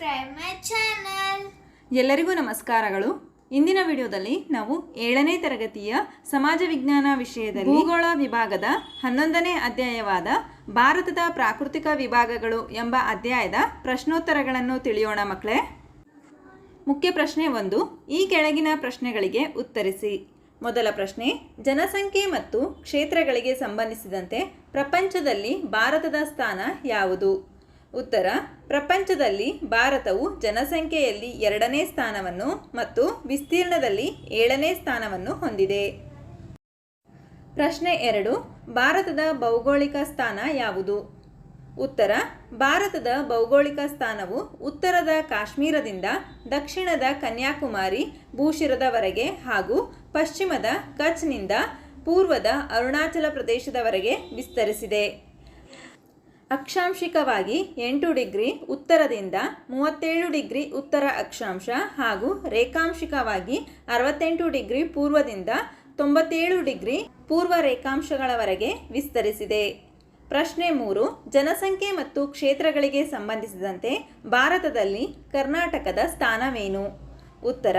subscribe my channel ಎಲ್ಲರಿಗೂ ನಮಸ್ಕಾರಗಳು. ಇಂದಿನ ವಿಡಿಯೋದಲ್ಲಿ ನಾವು ಏಳನೇ ತರಗತಿಯ ಸಮಾಜ ವಿಜ್ಞಾನ ವಿಷಯದಲ್ಲಿ ಭೂಗೋಳ ವಿಭಾಗದ ಹನ್ನೊಂದನೇ ಅಧ್ಯಾಯವಾದ ಭಾರತದ ಪ್ರಾಕೃತಿಕ ವಿಭಾಗಗಳು ಎಂಬ ಅಧ್ಯಾಯದ ಪ್ರಶ್ನೋತ್ತರಗಳನ್ನು ತಿಳಿಯೋಣ ಮಕ್ಕಳೇ. ಮುಖ್ಯ ಪ್ರಶ್ನೆ ಒಂದು, ಈ ಕೆಳಗಿನ ಪ್ರಶ್ನೆಗಳಿಗೆ ಉತ್ತರಿಸಿ. ಮೊದಲ ಪ್ರಶ್ನೆ, ಜನಸಂಖ್ಯೆ ಮತ್ತು ಕ್ಷೇತ್ರಗಳಿಗೆ ಸಂಬಂಧಿಸಿದಂತೆ ಪ್ರಪಂಚದಲ್ಲಿ ಭಾರತದ ಸ್ಥಾನ ಯಾವುದು? ಉತ್ತರ, ಪ್ರಪಂಚದಲ್ಲಿ ಭಾರತವು ಜನಸಂಖ್ಯೆಯಲ್ಲಿ ಎರಡನೇ ಸ್ಥಾನವನ್ನು ಮತ್ತು ವಿಸ್ತೀರ್ಣದಲ್ಲಿ ಏಳನೇ ಸ್ಥಾನವನ್ನು ಹೊಂದಿದೆ. ಪ್ರಶ್ನೆ ಎರಡು, ಭಾರತದ ಭೌಗೋಳಿಕ ಸ್ಥಾನ ಯಾವುದು? ಉತ್ತರ, ಭಾರತದ ಭೌಗೋಳಿಕ ಸ್ಥಾನವು ಉತ್ತರದ ಕಾಶ್ಮೀರದಿಂದ ದಕ್ಷಿಣದ ಕನ್ಯಾಕುಮಾರಿ, ಭೂಶಿರದವರೆಗೆ ಹಾಗೂ ಪಶ್ಚಿಮದ ಕಚ್ನಿಂದ ಪೂರ್ವದ ಅರುಣಾಚಲ ಪ್ರದೇಶದವರೆಗೆ ವಿಸ್ತರಿಸಿದೆ. ಅಕ್ಷಾಂಶಿಕವಾಗಿ ಎಂಟು ಡಿಗ್ರಿ ಉತ್ತರದಿಂದ ಮೂವತ್ತೇಳು ಡಿಗ್ರಿ ಉತ್ತರ ಅಕ್ಷಾಂಶ ಹಾಗೂ ರೇಖಾಂಶಿಕವಾಗಿ ಅರವತ್ತೆಂಟು ಡಿಗ್ರಿ ಪೂರ್ವದಿಂದ ತೊಂಬತ್ತೇಳು ಡಿಗ್ರಿ ಪೂರ್ವ ರೇಖಾಂಶಗಳವರೆಗೆ ವಿಸ್ತರಿಸಿದೆ. ಪ್ರಶ್ನೆ ಮೂರು, ಜನಸಂಖ್ಯೆ ಮತ್ತು ಕ್ಷೇತ್ರಗಳಿಗೆ ಸಂಬಂಧಿಸಿದಂತೆ ಭಾರತದಲ್ಲಿ ಕರ್ನಾಟಕದ ಸ್ಥಾನವೇನು? ಉತ್ತರ,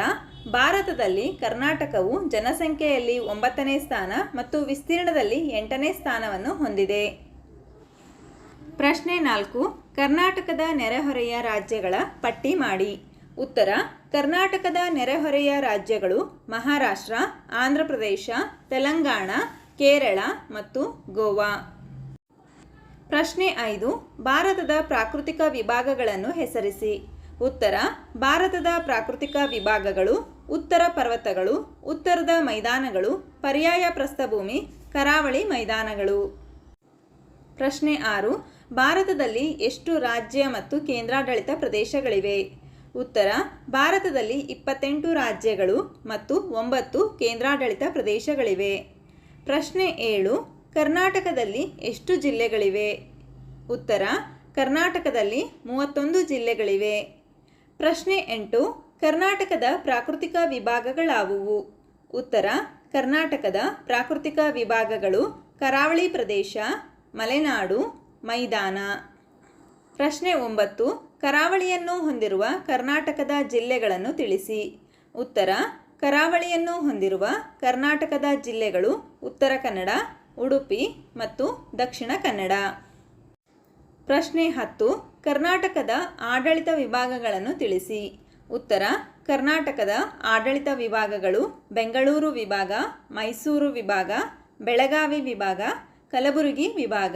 ಭಾರತದಲ್ಲಿ ಕರ್ನಾಟಕವು ಜನಸಂಖ್ಯೆಯಲ್ಲಿ ಒಂಬತ್ತನೇ ಸ್ಥಾನ ಮತ್ತು ವಿಸ್ತೀರ್ಣದಲ್ಲಿ ಎಂಟನೇ ಸ್ಥಾನವನ್ನು ಹೊಂದಿದೆ. ಪ್ರಶ್ನೆ ನಾಲ್ಕು, ಕರ್ನಾಟಕದ ನೆರೆಹೊರೆಯ ರಾಜ್ಯಗಳ ಪಟ್ಟಿ ಮಾಡಿ. ಉತ್ತರ, ಕರ್ನಾಟಕದ ನೆರೆಹೊರೆಯ ರಾಜ್ಯಗಳು ಮಹಾರಾಷ್ಟ್ರ, ಆಂಧ್ರಪ್ರದೇಶ, ತೆಲಂಗಾಣ, ಕೇರಳ ಮತ್ತು ಗೋವಾ. ಪ್ರಶ್ನೆ ಐದು, ಭಾರತದ ಪ್ರಾಕೃತಿಕ ವಿಭಾಗಗಳನ್ನು ಹೆಸರಿಸಿ. ಉತ್ತರ, ಭಾರತದ ಪ್ರಾಕೃತಿಕ ವಿಭಾಗಗಳು ಉತ್ತರ ಪರ್ವತಗಳು, ಉತ್ತರದ ಮೈದಾನಗಳು, ಪರ್ಯಾಯ ಪ್ರಸ್ಥಭೂಮಿ, ಕರಾವಳಿ ಮೈದಾನಗಳು. ಪ್ರಶ್ನೆ ಆರು ಭಾರತದಲ್ಲಿ ಎಷ್ಟು ರಾಜ್ಯ ಮತ್ತು ಕೇಂದ್ರಾಡಳಿತ ಪ್ರದೇಶಗಳಿವೆ? ಉತ್ತರ, ಭಾರತದಲ್ಲಿ ಇಪ್ಪತ್ತೆಂಟು ರಾಜ್ಯಗಳು ಮತ್ತು ಒಂಬತ್ತು ಕೇಂದ್ರಾಡಳಿತ ಪ್ರದೇಶಗಳಿವೆ. ಪ್ರಶ್ನೆ ಏಳು, ಕರ್ನಾಟಕದಲ್ಲಿ ಎಷ್ಟು ಜಿಲ್ಲೆಗಳಿವೆ? ಉತ್ತರ, ಕರ್ನಾಟಕದಲ್ಲಿ ಮೂವತ್ತೊಂದು ಜಿಲ್ಲೆಗಳಿವೆ. ಪ್ರಶ್ನೆ ಎಂಟು, ಕರ್ನಾಟಕದ ಪ್ರಾಕೃತಿಕ ವಿಭಾಗಗಳಾವುವು? ಉತ್ತರ, ಕರ್ನಾಟಕದ ಪ್ರಾಕೃತಿಕ ವಿಭಾಗಗಳು ಕರಾವಳಿ ಪ್ರದೇಶ, ಮಲೆನಾಡು ಮೈದಾನ. ಪ್ರಶ್ನೆ ಒಂಬತ್ತು, ಕರಾವಳಿಯನ್ನು ಹೊಂದಿರುವ ಕರ್ನಾಟಕದ ಜಿಲ್ಲೆಗಳನ್ನು ತಿಳಿಸಿ. ಉತ್ತರ, ಕರಾವಳಿಯನ್ನು ಹೊಂದಿರುವ ಕರ್ನಾಟಕದ ಜಿಲ್ಲೆಗಳು ಉತ್ತರ ಕನ್ನಡ, ಉಡುಪಿ ಮತ್ತು ದಕ್ಷಿಣ ಕನ್ನಡ. ಪ್ರಶ್ನೆ ಹತ್ತು, ಕರ್ನಾಟಕದ ಆಡಳಿತ ವಿಭಾಗಗಳನ್ನು ತಿಳಿಸಿ. ಉತ್ತರ, ಕರ್ನಾಟಕದ ಆಡಳಿತ ವಿಭಾಗಗಳು ಬೆಂಗಳೂರು ವಿಭಾಗ, ಮೈಸೂರು ವಿಭಾಗ, ಬೆಳಗಾವಿ ವಿಭಾಗ, ಕಲಬುರಗಿ ವಿಭಾಗ.